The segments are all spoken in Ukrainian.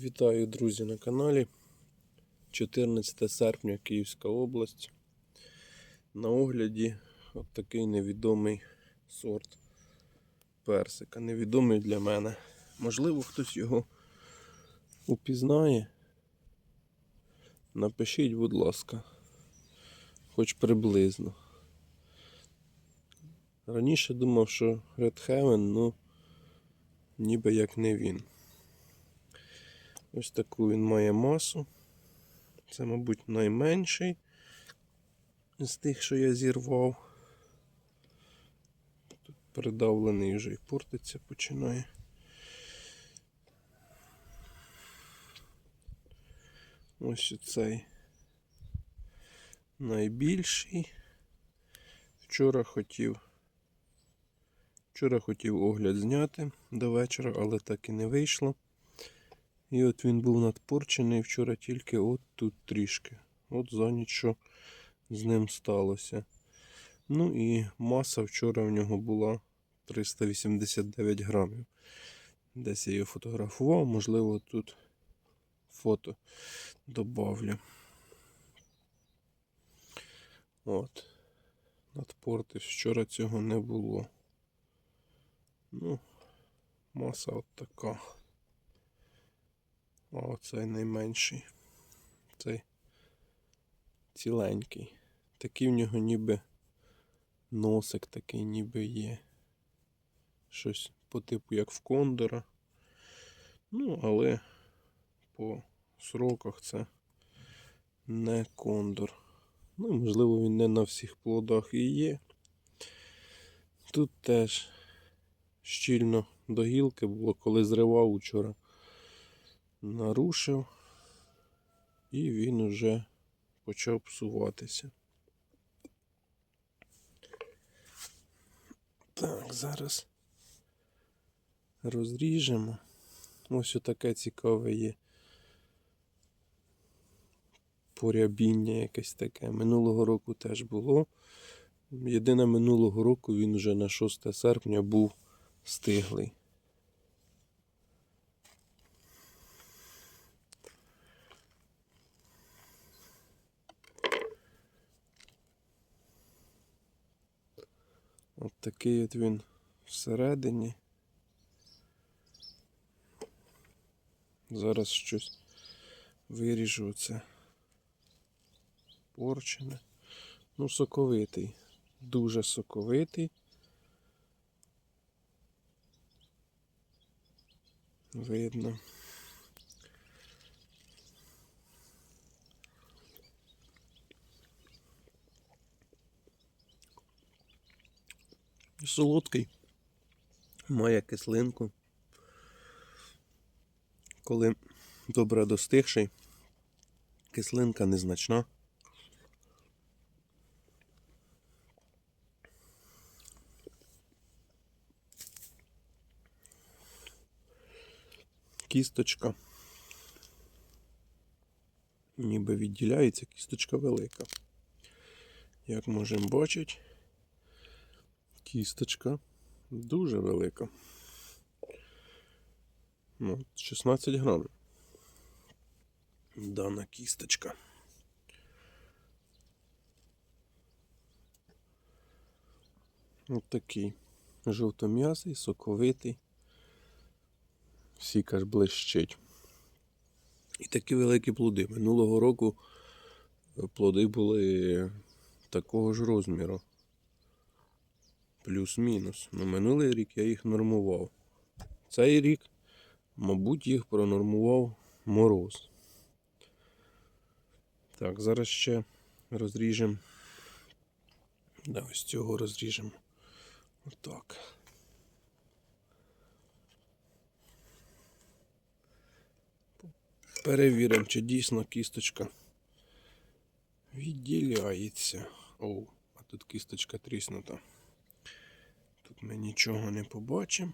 Вітаю, друзі, на каналі. 14 серпня Київська область. На огляді от такий невідомий сорт персика. Невідомий для мене. Можливо, хтось його упізнає. Напишіть, будь ласка, хоч приблизно. Раніше думав, що Red Heaven, ну, ніби як не він. Ось таку він має масу. Це, мабуть, найменший з тих, що я зірвав. Тут придавлений вже і портиться починає. Ось оцей найбільший. Вчора хотів. Вчора хотів огляд зняти до вечора, але так і не вийшло. І от він був надпорчений вчора тільки от тут трішки. От за ніч з ним сталося. Ну і маса вчора в нього була 389 грамів. Десь я її фотографував, можливо, тут фото добавлю. От. Надпортив. Вчора цього не було. Ну, маса от така. А оцей найменший. Цей ціленький. Такий в нього ніби носик такий ніби є. Щось по типу як в кондора. Ну, але по сроках це не кондор. Ну, можливо, він не на всіх плодах і є. Тут теж щільно до гілки було, коли зривав учора нарушив, і він уже почав псуватися. Так, зараз розріжемо. Ось отаке цікаве є. Порябіння якесь таке. Минулого року теж було. Єдине минулого року він вже на 6 серпня був стиглий. От такий от він всередині. Зараз щось виріжу це порчене. Ну, соковитий. Дуже соковитий. Видно. Солодкий. Має кислинку. Коли добре достигший, кислинка незначна. Кісточка. Ніби відділяється, кісточка велика. Як можемо бачити, кісточка дуже велика. Ну, 16 грамів. Дана кісточка. Ось такий жовтом'ясий, соковитий. Сік аж блищить. І такі великі плоди. Минулого року плоди були такого ж розміру. Плюс-мінус. На минулий рік я їх нормував. Цей рік, мабуть, їх пронормував мороз. Так, зараз ще розріжемо. Да, ось цього розріжемо. Отак. Перевіримо, чи дійсно кісточка відділяється. Оу, а тут кісточка тріснута. Тут ми нічого не побачимо.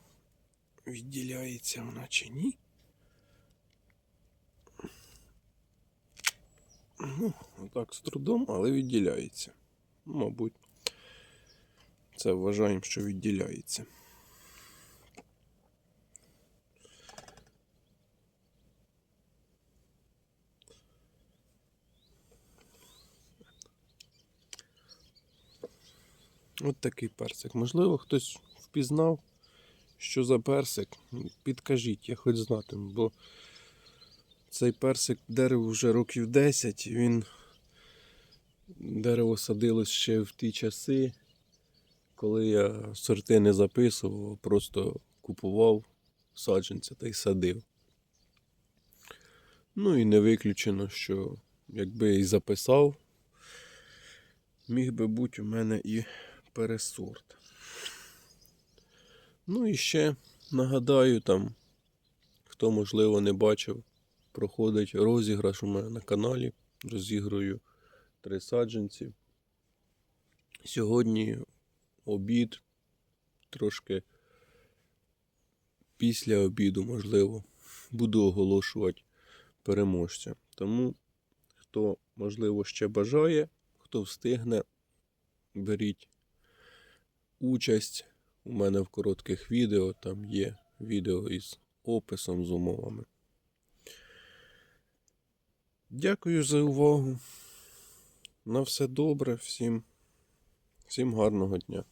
Відділяється вона чи ні. Ну, отак з трудом, але відділяється. Мабуть, це вважаємо, що відділяється. От такий персик. Можливо, хтось впізнав, що за персик. Підкажіть, я хоч знатиму, бо цей персик дерево вже років 10. Він дерево садилось ще в ті часи, коли я сорти не записував, просто купував саджанця та й садив. Ну і не виключено, що якби і записав, міг би бути у мене і пересорт. Ну і ще нагадаю там, хто можливо не бачив, проходить розіграш у мене на каналі. Розіграю три саджанці. Сьогодні обід, трошки після обіду, можливо, буду оголошувати переможця. Тому, хто, можливо, ще бажає, хто встигне, беріть участь. У мене в коротких відео там є відео із описом з умовами. Дякую за увагу. На все добре, всім, всім гарного дня.